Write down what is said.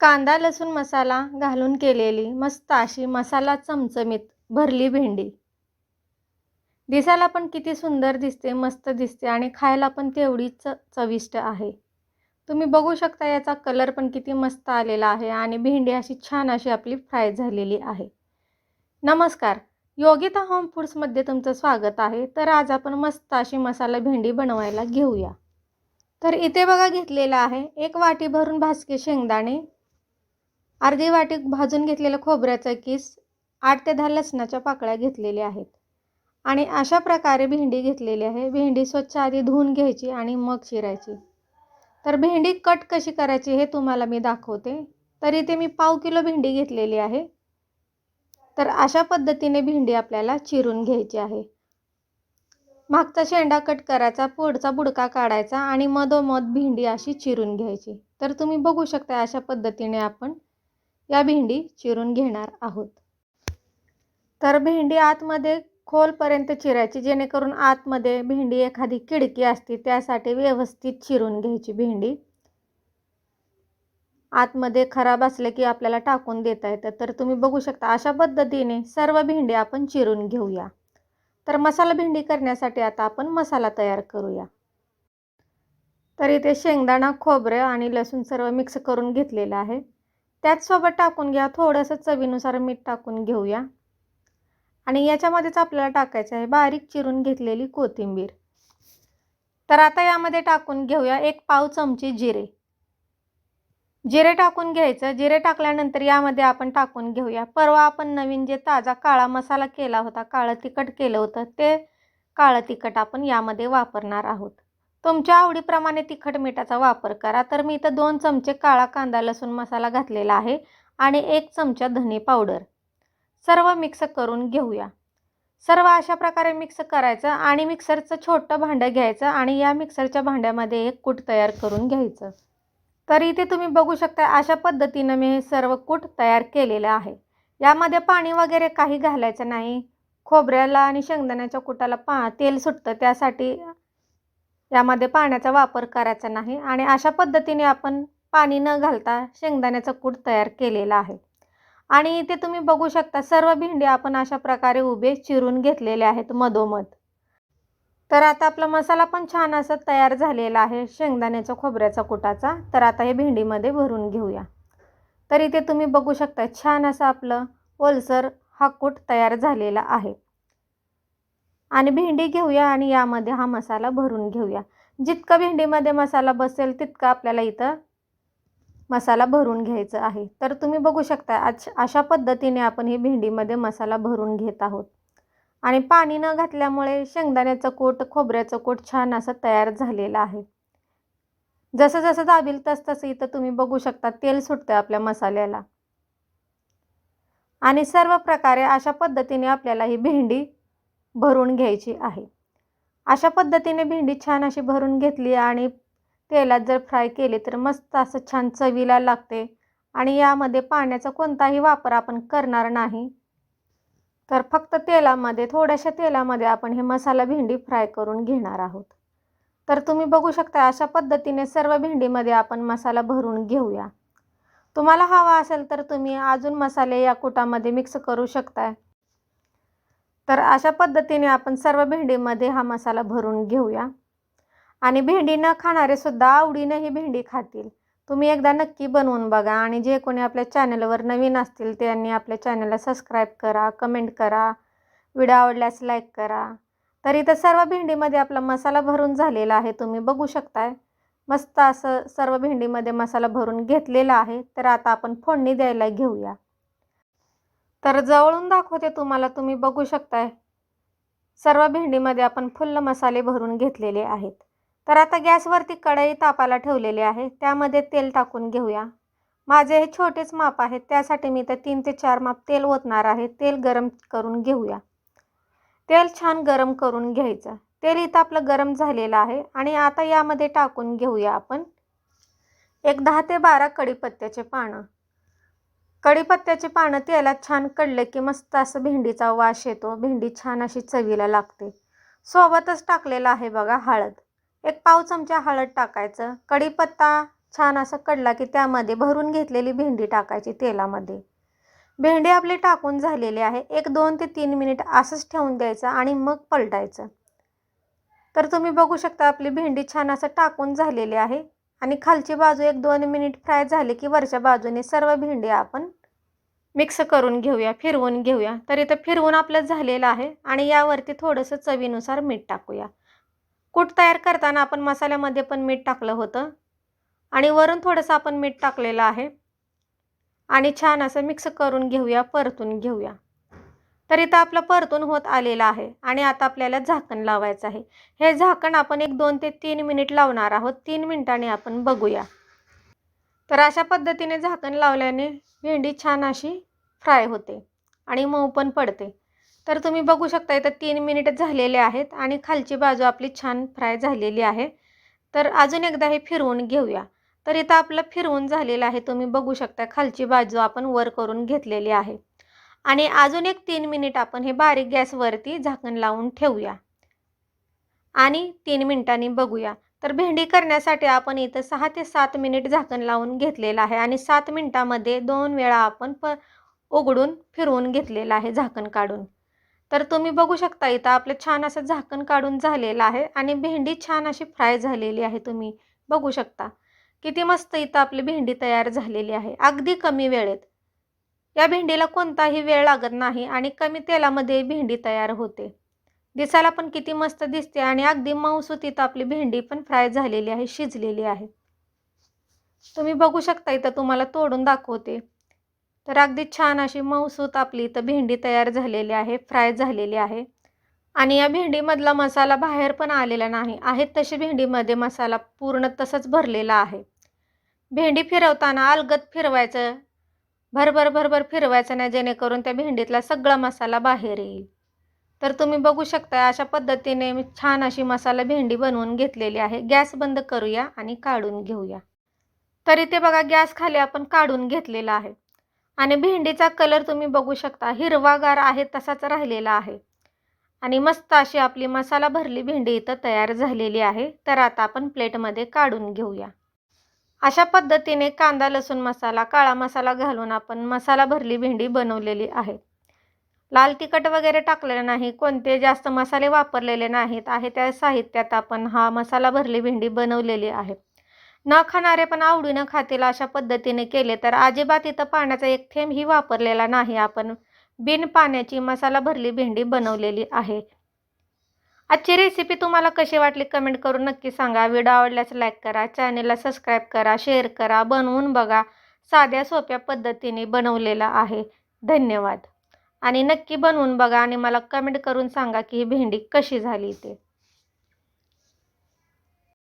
कांदा लसूण मसाला घालून केलेली मस्त अशी मसाला चमचमीत भरली भेंडी. दिसायला पण किती सुंदर दिसते मस्त दिसते आणि खायला पण तेवढीच चविष्ट आहे. तुम्ही बघू शकता याचा कलर पण किती मस्त आलेला आहे आणि भेंडी अशी छान अशी आपली फ्राय झालेली आहे. नमस्कार योगिता होम फूड्समध्ये तुमचं स्वागत आहे. तर आज आपण मस्त अशी मसाला भेंडी बनवायला घेऊया. तर इथे बघा घेतलेलं आहे एक वाटी भरून भाजके शेंगदाणे अर्धी वाटी भाजून घेतलेलं खोबऱ्याचं किस आठ ते दहा लसणाच्या पाकळ्या घेतलेल्या आहेत. आणि अशा प्रकारे भेंडी घेतलेली आहे. भेंडी स्वच्छ आधी धुवून घ्यायची आणि मग चिरायची तर भेंडी कट कशी करायची हे तुम्हाला मी दाखवते. तर इथे मी पाव किलो भेंडी घेतलेली आहे. तर अशा पद्धतीने भेंडी आपल्याला चिरून घ्यायची आहे. मागचा शेंडा कट करायचा पुढचा बुडका काढायचा आणि मधोमध भेंडी अशी चिरून घ्यायची. तर तुम्ही बघू शकता अशा पद्धतीने आपण या भेंडी चिरून घेणार आहोत. तर भेंडी आतमध्ये खोलपर्यंत चिरायची जेणेकरून आतमध्ये भेंडी एखादी किडकी असते त्यासाठी व्यवस्थित चिरून घ्यायची भेंडी. आतमध्ये खराब असले की आपल्याला टाकून देता येतं. तर तुम्ही बघू शकता अशा पद्धतीने सर्व भेंडी आपण चिरून घेऊया. तर मसाला भेंडी करण्यासाठी आता आपण मसाला तयार करूया. तर इथे शेंगदाणा खोबरं आणि लसूण सर्व मिक्स करून घेतलेलं आहे. त्याचसोबत टाकून घ्या थोडंसं चवीनुसार मीठ टाकून घेऊया. आणि याच्यामध्येच आपल्याला टाकायचं आहे बारीक चिरून घेतलेली कोथिंबीर. तर आता यामध्ये टाकून घेऊया एक पाव चमचे जिरे. जिरे टाकून घ्यायचं जिरे टाकल्यानंतर यामध्ये आपण टाकून घेऊया. परवा आपण नवीन जे ताजा काळा मसाला केला होता काळं तिखट केलं होतं ते काळं तिखट आपण यामध्ये वापरणार आहोत. तुमच्या आवडीप्रमाणे तिखट मिठाचा वापर करा. तर मी इथं दोन चमचे काळा कांदा लसूण मसाला घातलेला आहे आणि एक चमचा धने पावडर. सर्व मिक्स करून घेऊया. सर्व अशा प्रकारे मिक्स करायचं आणि मिक्सरचं छोटं भांडं घ्यायचं आणि या मिक्सरच्या भांड्यामध्ये एक कूट तयार करून घ्यायचं. तर इथे तुम्ही बघू शकता अशा पद्धतीनं मी हे सर्व कूट तयार केलेलं आहे. यामध्ये पाणी वगैरे काही घालायचं नाही. खोबऱ्याला आणि शेंगदाण्याच्या कुटाला पा तेल सुटतं त्यासाठी यामध्ये पाण्याचा वापर करायचा नाही आणि अशा पद्धतीने आपण पाणी न घालता शेंगदाण्याचं कूट तयार केलेलं आहे. आणि इथे तुम्ही बघू शकता सर्व भेंडी आपण अशा प्रकारे उभे चिरून घेतलेले आहेत मधोमध. तर आता आपला मसाला पण छान असा तयार झालेला आहे शेंगदाण्याच्या खोबऱ्याचा कुटाचा. तर आता हे भेंडीमध्ये भरून घेऊया. तर इथे तुम्ही बघू शकता छान असं आपलं ओलसर हा कूट तयार झालेला आहे. आणि भेंडी घेऊया आणि यामध्ये हा मसाला भरून घेऊया. जितका भेंडीमध्ये मसाला बसेल तितका आपल्याला इथं मसाला भरून घ्यायचा आहे. तर तुम्ही बघू शकता आज अशा पद्धतीने आपण ही भेंडीमध्ये मसाला भरून घेत आहोत. आणि पाणी न घातल्यामुळे शेंगदाण्याचं कोट खोबऱ्याचं कोट छान असं तयार झालेलं आहे. जसं जसं दाबील तस तसं इथं तुम्ही बघू शकता तेल सुटतं आपल्या मसाल्याला. आणि सर्व प्रकारे अशा पद्धतीने आपल्याला ही भेंडी भरून घ्यायची आहे. अशा पद्धतीने भेंडी छान अशी भरून घेतली आणि तेलात जर फ्राय केली तर मस्त असं छान चवीला लागते आणि यामध्ये पाण्याचा कोणताही वापर आपण करणार नाही. तर फक्त तेलामध्ये थोड्याशा तेलामध्ये आपण हे मसाला भेंडी फ्राय करून घेणार आहोत. तर तुम्ही बघू शकता अशा पद्धतीने सर्व भेंडीमध्ये आपण मसाला भरून घेऊया. तुम्हाला हवा असेल तर तुम्ही अजून मसाले या कुटामध्ये मिक्स करू शकताय. तर अशा पद्धतीने आपण सर्व भेंडीमध्ये हा मसाला भरून घेऊया. आणि भेंडी न खाणारे सुद्धा आवडीनं ही भेंडी खातील. तुम्ही एकदा नक्की बनवून बघा आणि जे कोणी आपल्या चॅनलवर नवीन असतील त्यांनी आपल्या चॅनलला सबस्क्राईब करा कमेंट करा व्हिडिओ आवडल्यास लाईक करा. तर इथं सर्व भेंडीमध्ये आपला मसाला भरून झालेला आहे तुम्ही बघू शकताय. मस्त असं सर्व भेंडीमध्ये मसाला भरून घेतलेला आहे तर आता आपण फोडणी द्यायला घेऊया. तर जवळून दाखवते तुम्हाला तुम्ही बघू शकताय. सर्व भेंडीमध्ये आपण फुल्ल मसाले भरून घेतलेले आहेत. तर आता गॅसवरती कढई तापाला ठेवलेली आहे. त्यामध्ये तेल टाकून घेऊया. माझे हे छोटेच माप आहेत. त्यासाठी मी तर तीन ते चार माप तेल ओतणार आहे. तेल गरम करून घेऊया. तेल छान गरम करून घ्यायचं. तेल इथं आपलं गरम झालेलं आहे आणि आता यामध्ये टाकून घेऊया आपण एक दहा ते बारा कढीपत्त्याचे पानं. कढीपत्त्याची पानं तेलात छान कडले की मस्त असं भेंडीचा वास येतो. भेंडी छान अशी चवीला लागते. सोबतच टाकलेलं आहे बघा हळद. एक पाव चमचा हळद टाकायचं. कढीपत्ता छान असा कडला की त्यामध्ये भरून घेतलेली भेंडी टाकायची तेलामध्ये. भेंडी आपली टाकून झालेली आहे. एक दोन ते तीन मिनिट असंच ठेवून द्यायचं आणि मग पलटायचं. तर तुम्ही बघू शकता आपली भेंडी छान असं टाकून झालेली आहे. आणि खालची बाजू एक दोन मिनिट फ्राय झाली की वरच्या बाजूने सर्व भेंडी आपण मिक्स करून घेऊया फिरवून घेऊया. तर इथं फिरवून आपलं झालेलं आहे आणि यावरती थोडंसं चवीनुसार मीठ टाकूया. कूट तयार करताना आपण मसाल्यामध्ये पण मीठ टाकलं होतं. आणि वरून थोडंसं आपण मीठ टाकलेलं आहे. आणि छान असं मिक्स करून घेऊया परतून घेऊया. तर इथं आपलं परतून होत आलेलं आहे आणि आता आपल्याला झाकण लावायचं आहे. हे झाकण आपण एक दोन ते तीन मिनिट लावणार आहोत. तीन मिनिटाने आपण बघूया. तर अशा पद्धतीने झाकण लावल्याने भेंडी छान अशी फ्राय होते आणि मऊ पण पडते. तर तुम्ही बघू शकता इथं तीन मिनिट झालेले आहेत आणि खालची बाजू आपली छान फ्राय झालेली आहे. तर अजून एकदा हे फिरवून घेऊया. तर इथं आपलं फिरवून झालेलं आहे. तुम्ही बघू शकता खालची बाजू आपण वर करून घेतलेली आहे. आणि अजून एक तीन मिनिट आपण हे बारीक गॅसवरती झाकण लावून ठेवूया. आणि तीन मिनिटांनी बघूया. तर भेंडी करण्यासाठी आपण इथं सहा ते सात मिनिट झाकण लावून घेतलेलं आहे आणि सात मिनिटामध्ये दोन वेळा आपण प उघडून फिरवून घेतलेलं आहे झाकण काढून. तर तुम्ही बघू शकता इथं आपलं छान असं झाकण काढून झालेलं आहे आणि भेंडी छान अशी फ्राय झालेली आहे तुम्ही बघू शकता. किती मस्त इथं आपली भेंडी तयार झालेली आहे. अगदी कमी वेळेत. या भेंडीला कोणताही वेळ लागत नाही आणि कमी तेलामध्ये भेंडी तयार होते. दिसायला पण किती मस्त दिसते आणि अगदी मऊसुतीत आपली भेंडी पण फ्राय झालेली आहे शिजलेली आहे. तुम्ही बघू शकता इथं तुम्हाला तोडून दाखवते. तर अगदी छान अशी मऊसूत आपली इथं भेंडी तयार झालेली आहे फ्राय झालेली आहे. आणि या भेंडीमधला मसाला बाहेर पण आलेला नाही आहे तशी भेंडीमध्ये मसाला पूर्ण तसंच भरलेला आहे. भेंडी फिरवताना अलगत फिरवायचं भरभर भरभर फिरवायचं नाही जेणेकरून त्या भेंडीतला सगळा मसाला बाहेर येईल. तर तुम्ही बघू शकता अशा पद्धतीने मी छान अशी मसाला भेंडी बनवून घेतलेली आहे. गॅस बंद करूया आणि काढून घेऊया. तरी ते बघा गॅस खाली आपण काढून घेतलेला आहे. आणि भेंडीचा कलर तुम्ही बघू शकता हिरवागार आहे तसाच राहिलेला आहे. आणि मस्त अशी आपली मसाला भरली भेंडी इथं तयार झालेली आहे. तर आता आपण प्लेटमध्ये काढून घेऊया. अशा पद्धतीने कांदा लसूण मसाला काळा मसाला घालून आपण मसाला भरली भेंडी बनवलेली आहे. लाल तिखट वगैरे टाकलेलं नाही कोणते जास्त मसाले वापरलेले नाहीत आहे त्या साहित्यात आपण हा मसाला भरली भेंडी बनवलेली आहे. न खाणारे पण आवडीनं खातील अशा पद्धतीने केले तर अजिबात इथं पाण्याचा एक थेंबही वापरलेला नाही. आपण बिन पाण्याची मसाला भरली भेंडी बनवलेली आहे. आजची रेसिपी तुम्हाला कशी वाटली कमेंट करून नक्की सांगा. व्हिडिओ आवडल्यास लाईक करा चॅनेलला सबस्क्राईब करा शेअर करा बनवून बघा. साध्या सोप्या पद्धतीने बनवलेला आहे. धन्यवाद. आणि नक्की बनवून बघा आणि मला कमेंट करून सांगा की ही भेंडी कशी झाली ते.